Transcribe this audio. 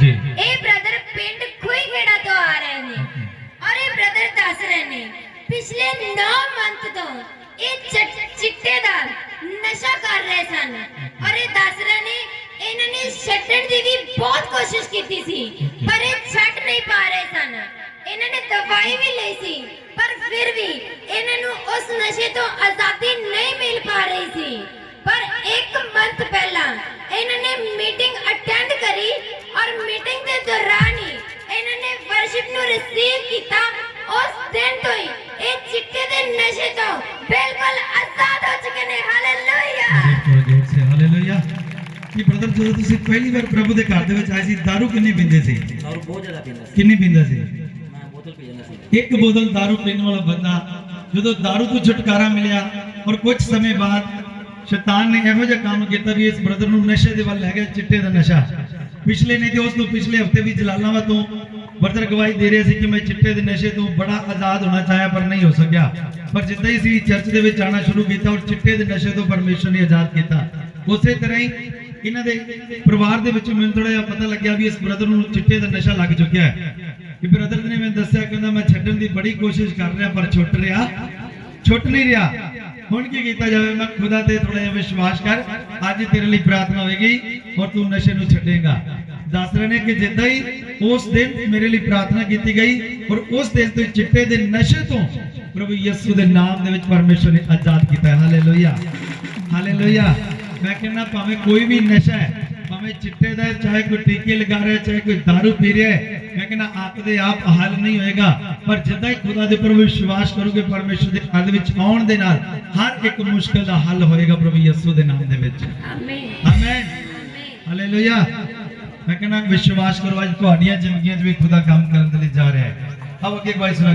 ਜੀ। ਇਹ ਬ੍ਰਦਰ ਪਿੰਡ ਖੁਈਗੇੜਾ ਤੋਂ ਆ ਰਹੇ ਨੇ ਔਰ ਇਹ ਬ੍ਰਦਰ ਦੱਸ ਰਹੇ ਨੇ ਪਿਛਲੇ 9 ਮੰਥ ਤੋਂ ਇਹ ਚਿੱਟੇ ਦਾ ਨਸ਼ਾ ਕਰ ਰਹੇ ਸਨ ਔਰ ਇਹ ਦੱਸ ਰਹੇ ਨੇ ਇਹਨਾਂ ਨੇ ਛੱਡਣ ਦੀ ਵੀ ਬਹੁਤ ਕੋਸ਼ਿਸ਼ ਕੀਤੀ ਸੀ ਪਰ ਇਹ ਛੱਡ ਨਹੀਂ ਪਾ ਰਹੇ ਸਨ। ਇਹਨਾਂ ਨੇ ਦਵਾਈ ਵੀ ਲਈ ਸੀ ਪਰ ਫਿਰ ਵੀ ਇਹਨਾਂ ਨੂੰ ਉਸ ਨਸ਼ੇ ਤੋਂ ਵਰਸ਼ਿਪ ਨੂੰ ਰਿਸੀਵ ਕੀਤਾ ਉਸ ਦਿਨ ਤੋਂ ਹੀ ਇਹ ਚਿੱਟੇ ਦੇ ਨਸ਼ੇ ਤੋਂ ਬਿਲਕੁਲ ਆਜ਼ਾਦ ਹੋ ਚੁੱਕੇ ਨੇ ਹਾਲੇਲੂਇਆ ਥੋੜਾ ਜੋਰ ਸੇ ਹਾਲੇਲੂਇਆ ਕਿ ਬ੍ਰਦਰ ਜਦੋਂ ਤੁਸੀਂ ਪਹਿਲੀ ਵਾਰ ਪ੍ਰਭੂ ਦੇ ਘਰ ਦੇ ਵਿੱਚ ਆਏ ਸੀ दारू ਕਿੰਨੀ ਪੀਂਦੇ ਸੀ ਦਾਰੂ ਬਹੁਤ ਜ਼ਿਆਦਾ ਪੀਂਦਾ ਸੀ ਕਿੰਨੀ ਪੀਂਦਾ ਸੀ ਮੈਂ ਬੋਤਲ ਪੀ ਜਾਂਦਾ ਸੀ ਇੱਕ ਬੋਤਲ दारू ਪੀਣ ਵਾਲਾ ਬੰਦਾ ਜਦੋਂ दारू ਤੋਂ ਛੁਟਕਾਰਾ ਮਿਲਿਆ ਔਰ ਕੁਝ ਸਮੇਂ ਬਾਅਦ ਸ਼ੈਤਾਨ ਨੇ ਇਹੋ ਜਿਹਾ ਕੰਮ ਕੀਤਾ ਵੀ ਇਸ ਬ੍ਰਦਰ ਨੂੰ ਨਸ਼ੇ ਦੇ ਵੱਲ ਲੈ ਗਿਆ ਚਿੱਟੇ ਦਾ ਨਸ਼ਾ ਪਿਛਲੇ ਨਹੀਂ ਤੇ ਉਸ ਤੋਂ ਪਿਛਲੇ ਹਫ਼ਤੇ ਵੀ ਜਲਾਲਾਬਾਦ ਤੋਂ ਬ੍ਰਦਰ ਗਵਾਹੀ ਦੇ ਰਿਹਾ ਸੀ ਕਿ ਮੈਂ ਚਿੱਟੇ ਦੇ ਨਸ਼ੇ ਤੋਂ ਬੜਾ ਆਜ਼ਾਦ ਹੋਣਾ ਚਾਹਿਆ, ਪਰ ਨਹੀਂ ਹੋ ਸਕਿਆ। ਪਰ ਜਿੱਦਾਂ ਹੀ ਸੀ, ਚਰਚ ਦੇ ਵਿੱਚ ਆਣਾ ਸ਼ੁਰੂ ਕੀਤਾ ਔਰ ਚਿੱਟੇ ਦੇ ਨਸ਼ੇ ਤੋਂ ਪਰਮੇਸ਼ਰ ਨੇ ਆਜ਼ਾਦ ਕੀਤਾ। ਉਸੇ ਤਰ੍ਹਾਂ ਹੀ ਇਹਨਾਂ ਦੇ ਪਰਿਵਾਰ ਦੇ ਵਿੱਚ ਮੈਨੂੰ ਥੋੜਾ ਜਿਹਾ ਪਤਾ ਲੱਗਿਆ ਵੀ ਇਸ ਬ੍ਰਦਰ ਨੂੰ ਚਿੱਟੇ ਦਾ ਨਸ਼ਾ ਲੱਗ ਚੁੱਕਿਆ ਹੈ। ਕਿ ਬ੍ਰਦਰ ਨੇ ਮੈਨੂੰ ਦੱਸਿਆ, ਕਹਿੰਦਾ ਮੈਂ ਛੱਡਣ ਦੀ ਬੜੀ ਕੋਸ਼ਿਸ਼ ਕਰ ਰਿਹਾ, ਪਰ ਛੁੱਟ ਰਿਹਾ। ਛੁੱਟ ਨਹੀਂ ਰਿਹਾ। ਹੁਣ ਕੀ ਕੀਤਾ ਜਾਵੇ? ਮੈਂ ਖੁਦਾ ਤੇ ਥੋੜਾ ਜਿਹਾ ਵਿਸ਼ਵਾਸ ਕਰ, ਅੱਜ ਤੇਰੇ ਲਈ ਪ੍ਰਾਰਥਨਾ ਹੋਵੇਗੀ ਔਰ ਤੂੰ ਨਸ਼ੇ ਨੂੰ ਛੱਡੇਗਾ। ਦੱਸ ਰਹੇ ਨੇ ਕਿ ਜਿੱਦਾਂ ਹੀ ਉਸ ਦਿਨ ਮੇਰੇ ਲਈ ਪ੍ਰਾਰਥਨਾ ਕੀਤੀ ਗਈ, ਔਰ ਉਸ ਦਿਨ ਤੋਂ ਚਿੱਟੇ ਦੇ ਨਸ਼ੇ ਤੋਂ ਪ੍ਰਭੂ ਯਿਸੂ ਦੇ ਨਾਮ ਦੇ ਵਿੱਚ ਪਰਮੇਸ਼ਰ ਨੇ ਆਜ਼ਾਦ ਕੀਤਾ। ਹੈ ਹਾਲੇਲੂਇਆ। ਹਾਲੇਲੂਇਆ। ਮੈਂ ਕਹਿੰਦਾ ਭਾਵੇਂ ਕੋਈ ਵੀ ਨਸ਼ਾ ਹੈ ਭਾਵੇਂ ਚਿੱਟੇ ਦਾ ਹੈ, ਚਾਹੇ ਕੋਈ ਟੀਕੇ ਲਗਾ ਰਿਹਾ ਚਾਹੇ ਕੋਈ दारू ਪੀ ਰਿਹਾ ਹੈ ਮੈਂ ਕਹਿੰਦਾ ਆਪ ਦੇ ਆਪ ਹੱਲ ਨਹੀਂ ਹੋਏਗਾ। ਪਰ ਜਿੱਦਾਂ ਹੀ ਖੁਦਾ ਦੇ ਉੱਪਰ ਵਿਸ਼ਵਾਸ ਕਰੋਗੇ ਪਰਮੇਸ਼ਰ ਦੇ ਦੇ ਵਿੱਚ ਆਉਣ ਦੇ ਨਾਲ ਹਰ ਇੱਕ ਮੁਸ਼ਕਲ ਦਾ ਹੱਲ ਹੋਏਗਾ ਪ੍ਰਭੂ ਯਿਸੂ ਦੇ ਨਾਮ ਦੇ ਵਿੱਚ। ਆਮੀਨ ਆਮੇਨ ਹਾਲੇਲੂਇਆ ਮੈਂ ਕਹਿੰਦਾ ਵਿਸ਼ਵਾਸ ਕਰੋ ਅੱਜ ਤੁਹਾਡੀਆਂ ਜ਼ਿੰਦਗੀਆਂ 'ਚ ਵੀ ਖੁਦਾ ਕੰਮ ਕਰਨ ਦੇ ਲਈ ਜਾ ਰਿਹਾ ਹੈ। ਆਓ ਅੱਗੇ ਇੱਕ ਵਾਰ ਸੁਣਾਂਗੇ